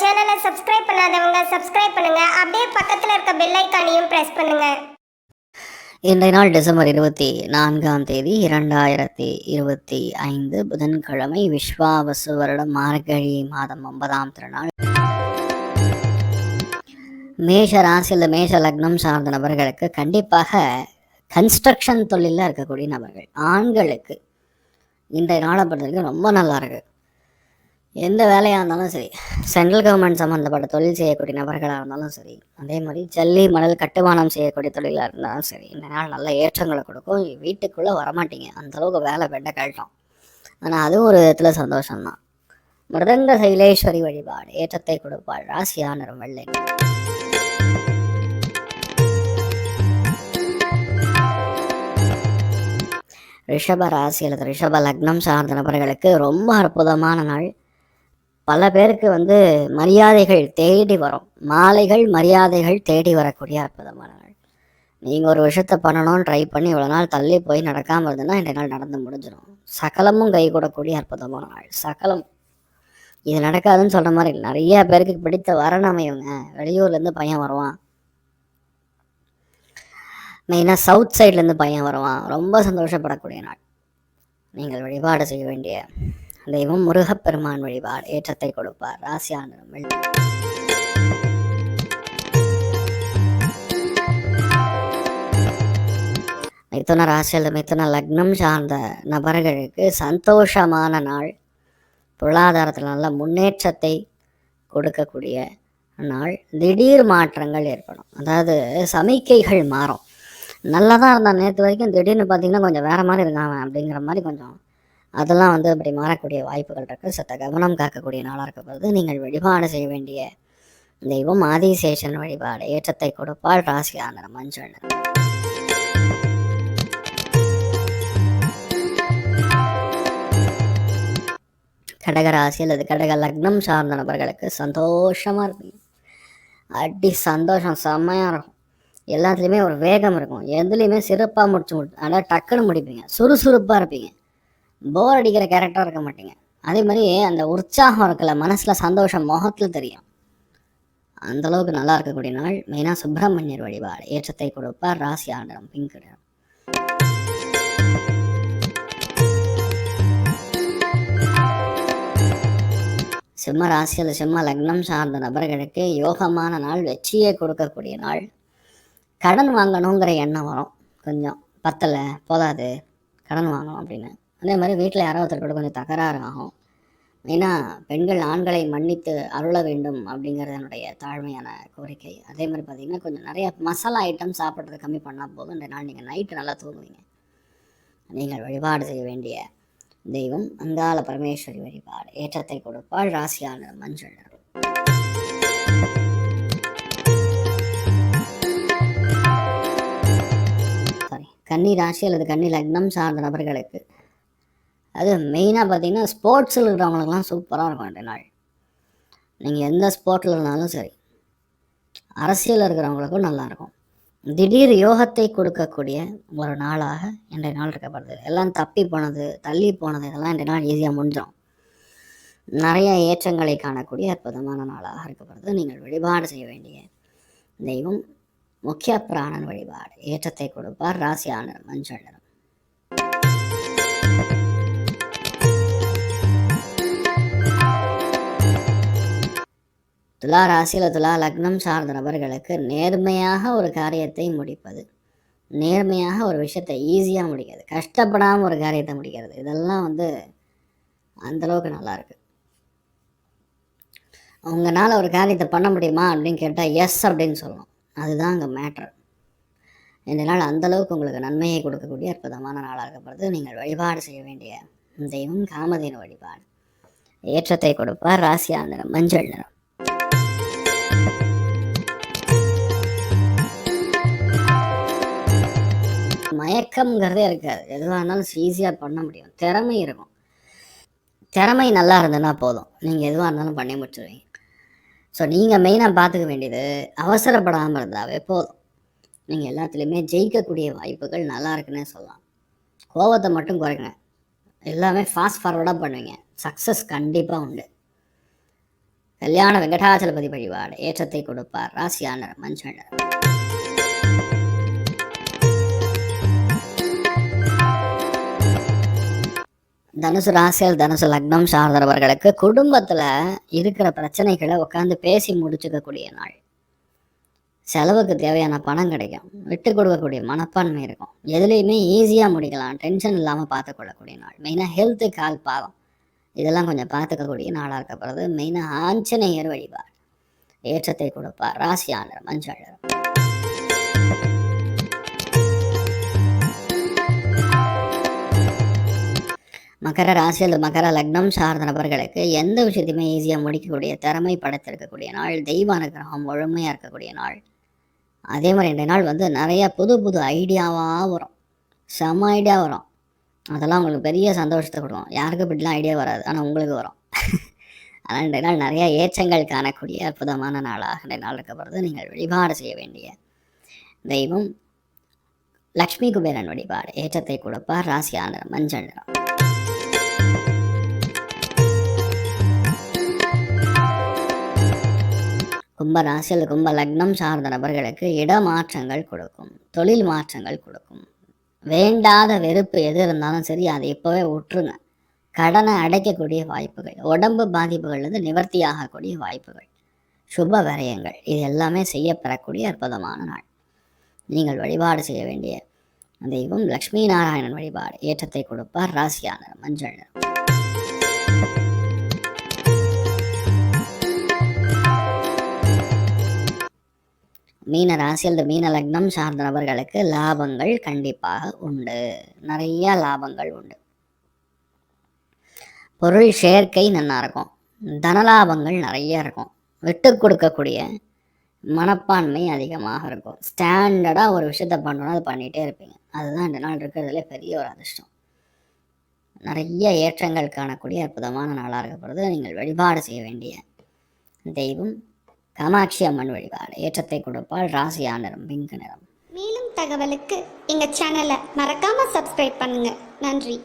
சேனலை சப்ஸ்கிரைப் பண்ணாதவங்க சப்ஸ்கிரைப் பண்ணுங்க. அப்படியே பக்கத்தில் இருக்க பெல் ஐக்கானையும் பிரஸ் பண்ணுங்க. இன்றைய நாள் டிசம்பர் இருபத்தி நான்காம் தேதி இரண்டாயிரத்தி இருபத்தி ஐந்து புதன்கிழமை விஸ்வாவசு வருடம் மார்கழி மாதம் ஒன்பதாம் திருநாள். மேஷ ராசியில் மேஷ லக்னம் சார்ந்த நபர்களுக்கு கண்டிப்பாக கன்ஸ்ட்ரக்ஷன் தொழிலில் இருக்கக்கூடிய நபர்கள் ஆண்களுக்கு. இன்றைய நாளை பொறுத்தவரைக்கும் ரொம்ப நல்லா இருக்கு. எந்த வேலையாக இருந்தாலும் சரி. சென்ட்ரல் கவர்மெண்ட் சம்மந்தப்பட்ட தொழில் செய்யக்கூடிய நபர்களாக இருந்தாலும் சரி அதே மாதிரி ஜல்லி மணல் கட்டுமானம் செய்யக்கூடிய தொழிலாக இருந்தாலும் சரி இந்த நாள் நல்ல ஏற்றங்களை கொடுக்கும். வீட்டுக்குள்ளே வரமாட்டீங்க. அந்தளவுக்கு வேலை பெட்ட கழட்டும். ஆனால் அதுவும் ஒரு விதத்தில் சந்தோஷம்தான். மிருதங்க சைலேஸ்வரி வழிபாடு ஏற்றத்தை கொடுப்பாள் ராசியா வெள்ளை. ரிஷப ராசி அல்லது ரிஷப லக்னம் சார்ந்த நபர்களுக்கு ரொம்ப அற்புதமான நாள். பல பேருக்கு வந்து மரியாதைகள் தேடி வரும். மாலைகள் மரியாதைகள் தேடி வரக்கூடிய அற்புதமான நாள். நீங்கள் ஒரு விஷயத்த பண்ணணும்னு ட்ரை பண்ணி இவ்வளோ நாள் தள்ளி போய் நடக்காமல் இருந்ததுன்னா இந்த நாள் நடந்து முடிஞ்சிடும். சகலமும் கை கூடக்கூடிய அற்புதமான நாள். சகலம். இது நடக்காதுன்னு சொல்கிற மாதிரி நிறைய பேருக்கு பிடித்த வரன் வெளியூர்லேருந்து பையன் வருவான். மெயினாக சவுத் சைட்லேருந்து பையன் வருவான். ரொம்ப சந்தோஷப்படக்கூடிய நாள். நீங்கள் வழிபாடு செய்ய வேண்டிய தெய்வம் முருகப்பெருமான் வழிபாடு ஏற்றத்தை கொடுப்பார். ராசியானரும் வெள்ளி மிதுன ராசியில் மிதுன லக்னம் சார்ந்த நபர்களுக்கு சந்தோஷமான நாள். பொருளாதாரத்தில் நல்ல முன்னேற்றத்தை கொடுக்கக்கூடிய நாள். திடீர் மாற்றங்கள் ஏற்படும். அதாவது சமிக்கைகள் மாறும். நல்லா தான் நேற்று வரைக்கும் திடீர்னு பார்த்தீங்கன்னா கொஞ்சம் வேறு மாதிரி இருக்கான் அப்படிங்கிற மாதிரி கொஞ்சம் அதெல்லாம் வந்து அப்படி மாறக்கூடிய வாய்ப்புகள் இருக்குது சத்த கவனம் காக்கக்கூடிய நாளாக இருக்க போது நீங்கள் வழிபாடு செய்ய வேண்டிய தெய்வம் ஆதிசேஷன் வழிபாடு. ஏற்றத்தை கொடுப்பால் ராசியான மஞ்சள். கடகராசி கடக அல்லது கடக லக்னம் சார்ந்த நபர்களுக்கு சந்தோஷமாக இருப்பீங்க அடி சந்தோஷம் செம்மையாக இருக்கும். எல்லாத்துலேயுமே ஒரு வேகம் இருக்கும். எதுலேயுமே சிறப்பாக முடிச்சு முடி ஆனால் டக்குன்னு முடிப்பீங்க. சுறுசுறுப்பாக இருப்பீங்க. போர் அடிக்கிற கேரக்டராக இருக்க மாட்டீங்க. அதே மாதிரி அந்த உற்சாகம் இருக்கல மனசில் சந்தோஷம் முகத்தில் தெரியும். அந்த அளவுக்கு நல்லா இருக்கக்கூடிய நாள். மெயினாக சுப்பிரமணியர் வழிபாடு. ஏற்றத்தை கொடுப்பார் ராசி ஆண்டனம் பிங்க் நிறம் சிம்ம ராசியில் சிம்ம லக்னம் சார்ந்த நபர்களுக்கு யோகமான நாள் வெற்றியை கொடுக்கக்கூடிய நாள். கடன் வாங்கணுங்கிற எண்ணம் வரும். கொஞ்சம் பத்தலை போதாது. கடன் வாங்கணும் அப்படின்னு. அதே மாதிரி வீட்டில் யாரோ ஒருத்தர் கூட கொஞ்சம் தகராறு ஆகும் மெயினாக பெண்கள் ஆண்களை மன்னித்து அருள வேண்டும் அப்படிங்கிறது என்னுடைய தாழ்மையான கோரிக்கை. அதே மாதிரி பார்த்திங்கன்னா கொஞ்சம் நிறைய மசாலா ஐட்டம் சாப்பிட்றது கம்மி பண்ணால் போதும். இந்த நாள் நீங்கள் நைட்டு நல்லா தூங்குவீங்க. நீங்கள் வழிபாடு செய்ய வேண்டிய தெய்வம் அங்காள பரமேஸ்வரி வழிபாடு. ஏற்றத்தை கொடுப்பாள் ராசியான மஞ்சள். சாரி கன்னி ராசி அல்லது கன்னி லக்னம் சார்ந்த நபர்களுக்கு அது மெயினாக பார்த்தீங்கன்னா ஸ்போர்ட்ஸில் இருக்கிறவங்களுக்குலாம் சூப்பராக இருக்கும் ரெண்டு நாள். நீங்கள் எந்த ஸ்போர்ட்டில் இருந்தாலும் சரி. அரசியலில் இருக்கிறவங்களுக்கும் நல்லாயிருக்கும் திடீர் யோகத்தை கொடுக்கக்கூடிய ஒரு நாளாக இன்றைய நாள் இருக்கப்படுது. எல்லாம் தப்பி போனது தள்ளி போனது இதெல்லாம் இன்றைய நாள் ஈஸியாக முடிஞ்சிடும் நிறைய ஏற்றங்களை காணக்கூடிய அற்புதமான நாளாக இருக்கப்படுது. நீங்கள் வழிபாடு செய்ய வேண்டிய தெய்வம் முக்கிய பிராணன் வழிபாடு. ஏற்றத்தை கொடுப்பார் ராசியான மஞ்சள் துலா ராசியில் துலா லக்னம் சார்ந்த நபர்களுக்கு நேர்மையாக ஒரு காரியத்தை முடிப்பது. நேர்மையாக ஒரு விஷயத்தை ஈஸியாக முடிக்கிறது. கஷ்டப்படாமல் ஒரு காரியத்தை முடிக்கிறது. இதெல்லாம் வந்து அந்தளவுக்கு நல்லாயிருக்கு உங்களால் ஒரு காரியத்தை பண்ண முடியுமா அப்படின்னு கேட்டால் எஸ் அப்படின்னு சொல்லணும். அதுதான் அங்கே மேட்ரு இந்த நாள் அந்தளவுக்கு உங்களுக்கு நன்மையை கொடுக்கக்கூடிய அற்புதமான நாளாக இருக்கப்படுது நீங்கள் வழிபாடு செய்ய வேண்டிய தெய்வம் காமதேனு வழிபாடு. ஏற்றத்தை கொடுப்பார். ராசியா நிறம் மஞ்சள் நிறம். மயக்கம்ங்கிறதே இருக்காது. எதுவாக இருந்தாலும் ஈஸியாக பண்ண முடியும். திறமை இருக்கும். திறமை நல்லா இருந்ததுன்னா போதும். நீங்கள் எதுவாக இருந்தாலும் பண்ணி முடிச்சிருவீங்க. ஸோ நீங்கள் மெயினாக பார்த்துக்க வேண்டியது அவசரப்படாமல் இருந்தாவே போதும். நீங்கள் எல்லாத்துலேயுமே ஜெயிக்கக்கூடிய வாய்ப்புகள் நல்லா இருக்குன்னே சொல்லலாம். கோவத்தை மட்டும் குறைங்க எல்லாமே ஃபாஸ்ட் ஃபார்வர்டாக பண்ணுவீங்க. சக்ஸஸ் கண்டிப்பாக உண்டு. கல்யாண வெங்கடாச்சலபதி வழிபாடு ஏற்றத்தை கொடுப்பார். ராசியான மஞ்சள் தனுசு ராசியல் தனுசு லக்னம் சார்ந்தவர்களுக்கு குடும்பத்தில் இருக்கிற பிரச்சனைகளை உட்காந்து பேசி முடிச்சுக்கக்கூடிய நாள். செலவுக்கு தேவையான பணம் கிடைக்கும். விட்டு கொடுக்கக்கூடிய மனப்பான்மை இருக்கும். எதுலேயுமே ஈஸியாக முடிக்கலாம். டென்ஷன் இல்லாமல் பார்த்துக்கொள்ளக்கூடிய நாள். மெயினாக ஹெல்த்து கால் பாவம். இதெல்லாம் கொஞ்சம் பார்த்துக்கக்கூடிய நாளாக இருக்கப்படுறது மெயினாக ஆஞ்சநேயர் வழிபாடு. ஏற்றத்தை கொடுப்பார். ராசியாளர் மஞ்சள் மகர ராசி அல்லது மகர லக்னம் சார்ந்த நபர்களுக்கு எந்த விஷயத்தையுமே ஈஸியாக முடிக்கக்கூடிய திறமை படைத்திருக்கக்கூடிய நாள் தெய்வ அனுகிரகம் முழுமையாக இருக்கக்கூடிய நாள். அதே மாதிரி ரெண்டு நாள் வந்து நிறைய புது புது ஐடியாவாக வரும். செம ஐடியா வரும். அதெல்லாம் உங்களுக்கு பெரிய சந்தோஷத்தை கொடுக்கும். யாருக்கும் இப்படிலாம் ஐடியா வராது. ஆனால் உங்களுக்கு வரும். ஆனால் ரெண்டு நாள் நிறைய ஏற்றங்கள் காணக்கூடிய அற்புதமான நாளாக ரெண்டு நாள் இருக்கப்படுறது நீங்கள் வழிபாடு செய்ய வேண்டிய தெய்வம் லக்ஷ்மி குபேரன் வழிபாடு. ஏற்றத்தை கொடுப்பார். ராசியான மஞ்சள் நிறம். கும்ப ராசியில் கும்ப லக்னம் சார்ந்த நபர்களுக்கு இடமாற்றங்கள் கொடுக்கும் தொழில் மாற்றங்கள் கொடுக்கும். வேண்டாத வெறுப்பு எது இருந்தாலும் சரி அதை இப்போவே விட்டுருங்க கடனை அடைக்கக்கூடிய வாய்ப்புகள் உடம்பு பாதிப்புகள்லேருந்து நிவர்த்தி ஆகக்கூடிய வாய்ப்புகள் சுப விரயங்கள் இது எல்லாமே செய்யப்பெறக்கூடிய அற்புதமான நாள். நீங்கள் வழிபாடு செய்ய வேண்டிய தெய்வம் லக்ஷ்மி நாராயணன் வழிபாடு ஏற்றத்தை கொடுப்பார் ராசியான மஞ்சள் நிறம். மீன ராசி அல்லது மீன லக்னம் சார்ந்த நபர்களுக்கு லாபங்கள் கண்டிப்பாக உண்டு. நிறைய லாபங்கள் உண்டு. பொருள் சேர்க்கை நல்லா இருக்கும். தனலாபங்கள் நிறைய இருக்கும். விட்டு கொடுக்கக்கூடிய மனப்பான்மை அதிகமாக இருக்கும். ஸ்டாண்டர்டாக ஒரு விஷயத்த பண்ணணும் அது பண்ணிகிட்டே இருப்பீங்க. அதுதான் இந்த நாள் இருக்கிறதுல பெரிய ஒரு அதிர்ஷ்டம். நிறைய ஏற்றங்கள் காணக்கூடிய அற்புதமான நாளாக இருக்கப்படுறது நீங்கள் வழிபாடு செய்ய வேண்டிய தெய்வம் காமாட்சி அம்மன் வழிபாடு. ஏற்றத்தை கொடுப்பால் ராசியா நிறம் பிங்க் நிறம் மேலும் தகவலுக்கு எங்க சேனலை மறக்காம சப்ஸ்கிரைப் பண்ணுங்க. நன்றி.